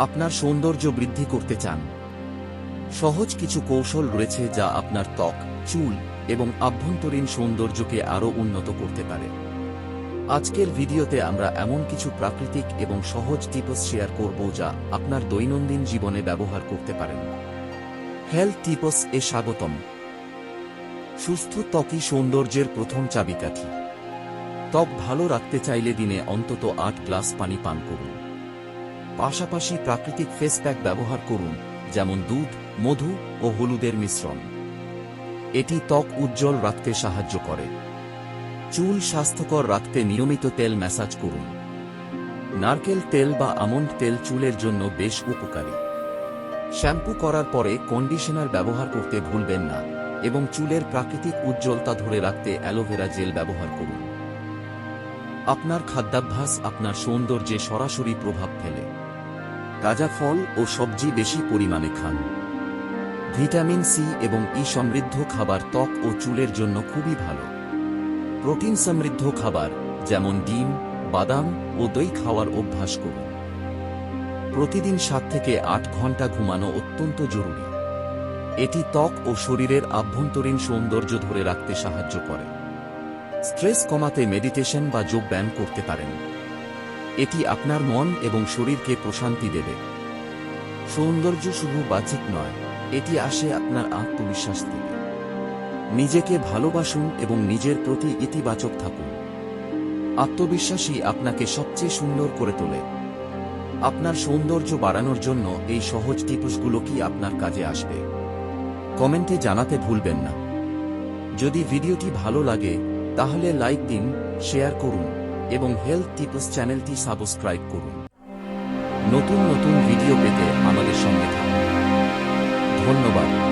আপনার সৌন্দর্য বৃদ্ধি করতে চান। সহজ কিছু কৌশল রয়েছে যা আপনার ত্বক, চুল এবং আভ্যন্তরীণ সৌন্দর্যকে আরও উন্নত করতে পারে। আজকের ভিডিওতে আমরা এমন কিছু প্রাকৃতিক এবং সহজ টিপস শেয়ার করব যা আপনার দৈনন্দিন জীবনে ব্যবহার করতে পারেন। হেলথ টিপস এ স্বাগতম। সুস্থ ত্বকই সৌন্দর্যের প্রথম চাবিকাঠি। ত্বক ভালো রাখতে চাইলে দিনে অন্তত আট গ্লাস পানি পান করুন। পাশাপাশি প্রাকৃতিক ফেস প্যাক ব্যবহার করুন, যেমন দুধ, মধু ও হলুদের মিশ্রণ। এটি ত্বক উজ্জ্বল রাখতে সাহায্য করে। চুল স্বাস্থ্যকর রাখতে নিয়মিত তেল ম্যাসাজ করুন। নারকেল তেল বা আমন্ড তেল চুলের জন্য বেশ উপকারী। শ্যাম্পু করার পরে কন্ডিশনার ব্যবহার করতে ভুলবেন না এবং চুলের প্রাকৃতিক উজ্জ্বলতা ধরে রাখতে অ্যালোভেরা জেল ব্যবহার করুন। আপনার খাদ্যাভ্যাস আপনার সৌন্দর্যে সরাসরি প্রভাব ফেলে। তাজা ফল ও সবজি বেশি পরিমাণে খান। ভিটামিন সি এবং ই সমৃদ্ধ খাবার ত্বক ও চুলের জন্য খুবই ভালো। প্রোটিন সমৃদ্ধ খাবার, যেমন ডিম, বাদাম ও দই খাওয়ার অভ্যাস করুন। প্রতিদিন সাত থেকে আট ঘণ্টা ঘুমানো অত্যন্ত জরুরি। এটি ত্বক ও শরীরের আভ্যন্তরীণ সৌন্দর্য ধরে রাখতে সাহায্য করে। স্ট্রেস কমাতে মেডিটেশন বা যোগব্যায়াম করতে পারেন। এটি আপনার মন এবং শরীরকে প্রশান্তি দেবে। সৌন্দর্য শুধু বাহ্যিক নয়, এটি আসে আপনার আত্মবিশ্বাস থেকে। নিজেকে ভালোবাসুন এবং নিজের প্রতি ইতিবাচক থাকুন। আত্মবিশ্বাসী আপনাকে সবচেয়ে সুন্দর করে তোলে। আপনার সৌন্দর্য বাড়ানোর জন্য এই সহজ টিপসগুলো কি আপনার কাজে আসবে? কমেন্টে জানাতে ভুলবেন না। যদি ভিডিওটি ভালো লাগে, তাহলে লাইক দিন, শেয়ার করুন। এবং হেলথ টিপস চ্যানেলটি সাবস্ক্রাইব করুন। নতুন নতুন ভিডিও পেতে আমাদের সঙ্গে থাকুন। ধন্যবাদ।